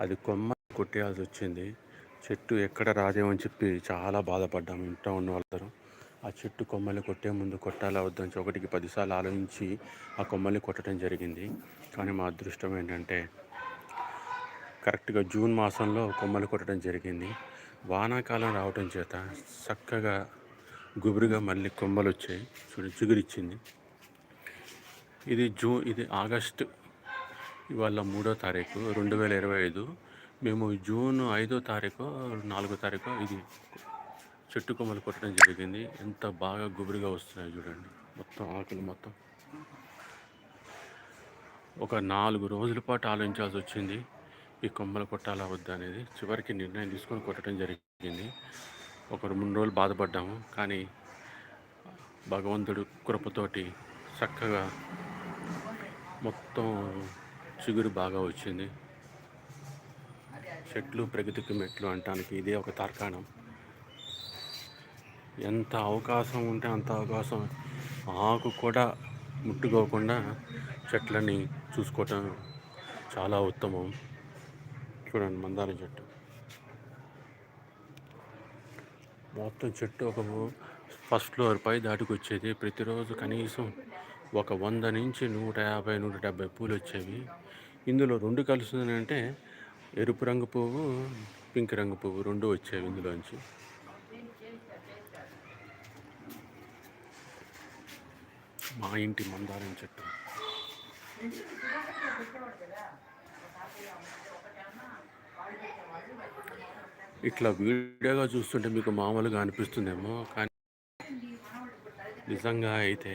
అది కొమ్మ కొట్టేయాల్సి వచ్చింది. చెట్టు ఎక్కడ రాదేమని చెప్పి చాలా బాధపడ్డాము ఇంట్లో ఉన్న వాళ్ళందరూ. ఆ చెట్టు కొమ్మల్ని కొట్టే ముందు కొట్టాలా వద్దని ఒకటికి పదిసార్లు ఆలోచించి ఆ కొమ్మల్ని కొట్టడం జరిగింది. కానీ మా అదృష్టం ఏంటంటే కరెక్ట్గా జూన్ మాసంలో కొమ్మలు కొట్టడం జరిగింది. వానాకాలం రావటం చేత చక్కగా గుబురుగా మళ్ళీ కొమ్మలు వచ్చాయి. చూడు చిగురిచ్చింది ఇది జూ ఇది ఆగస్టు ఇవాళ మూడో తారీఖు రెండు వేల ఇరవై ఐదు. మేము జూన్ ఐదో తారీఖు నాలుగో తారీఖు ఇది చెట్టు కొమ్మలు కొట్టడం జరిగింది. ఎంత బాగా గుబురుగా వస్తున్నాయి చూడండి. మొత్తం ఆకులు మొత్తం. ఒక నాలుగు రోజుల పాటు ఆలోచించాల్సి వచ్చింది ఈ కొమ్మలు కొట్టాలా వద్దా అనేది. చివరికి నిర్ణయం తీసుకొని కొట్టడం జరిగింది. ఒక రెండు రోజులు బాధపడ్డాము కానీ భగవంతుడు కృపతోటి చక్కగా మొత్తం చిగురు బాగా వచ్చింది. చెట్లు ప్రగతికి మెట్లు అంటానికి ఇదే ఒక తార్కాణం. ఎంత అవకాశం ఉంటే అంత అవకాశం. ఆకు కూడా ముట్టుకోకుండా చెట్లని చూసుకోవటం చాలా ఉత్తమం. చూడండి మందారం చెట్టు. మొత్తం చెట్టు ఒక ఫస్ట్ ఫ్లోర్ పై దాటికి ప్రతిరోజు కనీసం ఒక వంద నుంచి నూట యాభై నూట డెబ్బై పూలు వచ్చేవి ఇందులో రెండు కలుస్తుంది అంటే ఎరుపు రంగు పువ్వు పింక్ రంగు పువ్వు రెండు వచ్చాయి ఇందులోంచి. మా ఇంటి మందారం చెట్టు. ఇట్లా వీడియోగా చూస్తుంటే మీకు మామూలుగా అనిపిస్తుందేమో కానీ నిజంగా అయితే